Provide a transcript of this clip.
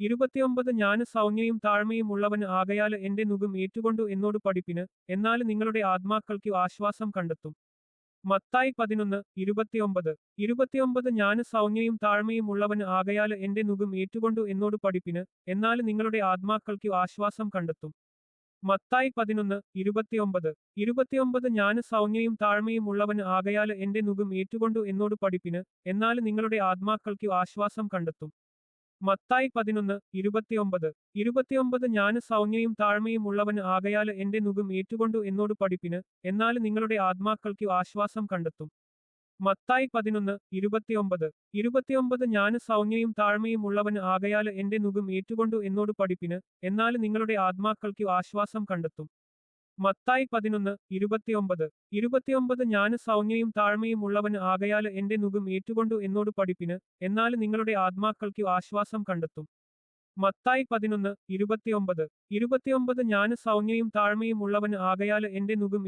ഇരുപത്തിയൊമ്പത് ഞാൻ സൗമ്യയും താഴ്മയും ഉള്ളവന് ആകയാൽ എന്റെ നുകം ഏറ്റുകൊണ്ടു എന്നോട് പഠിപ്പിന് എന്നാൽ നിങ്ങളുടെ ആത്മാക്കൾക്ക് ആശ്വാസം കണ്ടെത്തും. മത്തായി പതിനൊന്ന് ഇരുപത്തിയൊമ്പത്. ഇരുപത്തിയൊമ്പത് ഞാൻ സൗമ്യയും താഴ്മയും ഉള്ളവന് ആകയാൽ എന്റെ നുകം ഏറ്റുകൊണ്ടു എന്നോട് പഠിപ്പിന് എന്നാൽ നിങ്ങളുടെ ആത്മാക്കൾക്ക് ആശ്വാസം കണ്ടെത്തും. മത്തായി പതിനൊന്ന് ഇരുപത്തിയൊമ്പത്. ഇരുപത്തിയൊമ്പത് ഞാൻ സൗമ്യയും താഴ്മയും ഉള്ളവന് ആകയാൽ എന്റെ നുകം ഏറ്റുകൊണ്ടു എന്നോട് പഠിപ്പിന് എന്നാൽ നിങ്ങളുടെ ആത്മാക്കൾക്ക് ആശ്വാസം കണ്ടെത്തും. മത്തായി പതിനൊന്ന് ഇരുപത്തിയൊമ്പത്. ഇരുപത്തിയൊമ്പത് ഞാൻ സൗമ്യയും താഴ്മയും ഉള്ളവന് ആകയാൽ എന്റെ നുകം ഏറ്റുകൊണ്ടു എന്നോട് പഠിപ്പിന് എന്നാൽ നിങ്ങളുടെ ആത്മാക്കൾക്ക് ആശ്വാസം കണ്ടെത്തും. മത്തായി പതിനൊന്ന് ഇരുപത്തിയൊമ്പത്. ഇരുപത്തിയൊമ്പത് ഞാൻ സൗമ്യയും താഴ്മയും ഉള്ളവന് ആകയാൽ എന്റെ നുകം ഏറ്റുകൊണ്ടു എന്നോട് പഠിപ്പിന് എന്നാൽ നിങ്ങളുടെ ആത്മാക്കൾക്ക് ആശ്വാസം കണ്ടെത്തും. മത്തായി പതിനൊന്ന് ഇരുപത്തിയൊമ്പത്. ഇരുപത്തിയൊമ്പത് ഞാൻ സൗമ്യയും താഴ്മയും ഉള്ളവന് ആകയാൽ എന്റെ നുകം ഏറ്റുകൊണ്ടു എന്നോട് പഠിപ്പിന് എന്നാൽ നിങ്ങളുടെ ആത്മാക്കൾക്ക് ആശ്വാസം കണ്ടെത്തും. മത്തായി പതിനൊന്ന് ഇരുപത്തിയൊമ്പത്. ഇരുപത്തിയൊമ്പത് ഞാൻ സൗമ്യയും താഴ്മയും ഉള്ളവന് ആകയാൽ എന്റെ നുകം